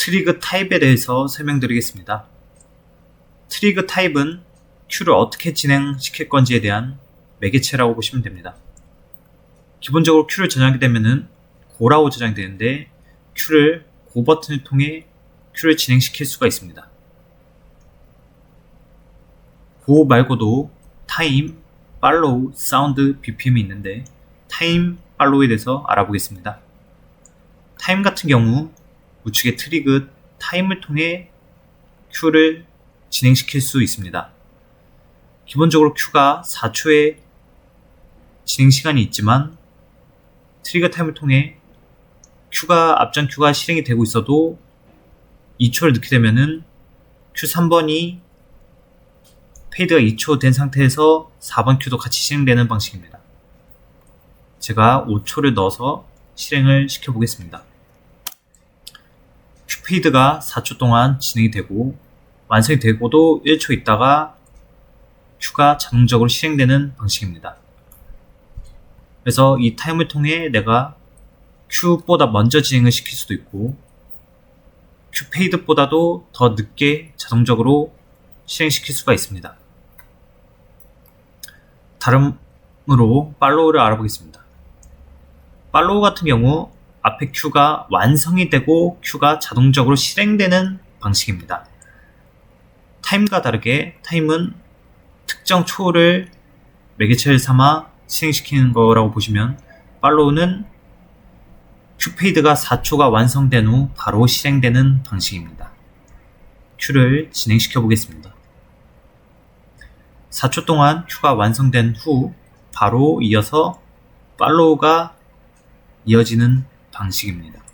트리그 타입에 대해서 설명드리겠습니다. 트리그 타입은 큐를 어떻게 진행시킬 건지에 대한 매개체라고 보시면 됩니다. 기본적으로 큐를 저장하게 되면은 고라고 저장이 되는데 큐를 고 버튼을 통해 큐를 진행시킬 수가 있습니다. 고 말고도 타임, 팔로우, 사운드, BPM이 있는데 타임, 팔로우에 대해서 알아보겠습니다. 타임 같은 경우 우측의 트리그 타임을 통해 큐를 진행시킬 수 있습니다. 기본적으로 큐가 4초의 진행 시간이 있지만 트리거 타임을 통해 큐가 앞전 큐가 실행이 되고 있어도 2초를 넣게 되면은 큐 3번이 페이드가 2초 된 상태에서 4번 큐도 같이 실행되는 방식입니다. 제가 5초를 넣어서 실행을 시켜 보겠습니다. 큐 페이드가 4초 동안 진행이 되고 완성이 되고도 1초 있다가 큐가 자동적으로 실행되는 방식입니다. 그래서 이 타임을 통해 내가 큐보다 먼저 진행을 시킬 수도 있고 큐 페이드보다도 더 늦게 자동적으로 실행시킬 수가 있습니다. 다음으로 팔로우를 알아보겠습니다. 팔로우 같은 경우 앞에 큐가 완성이 되고 큐가 자동적으로 실행되는 방식입니다. 타임과 다르게 타임은 특정 초를 매개체를 삼아 실행시키는 거라고 보시면 팔로우는 큐페이드가 4초가 완성된 후 바로 실행되는 방식입니다. 큐를 진행시켜 보겠습니다. 4초 동안 큐가 완성된 후 바로 이어서 팔로우가 이어지는 방식입니다.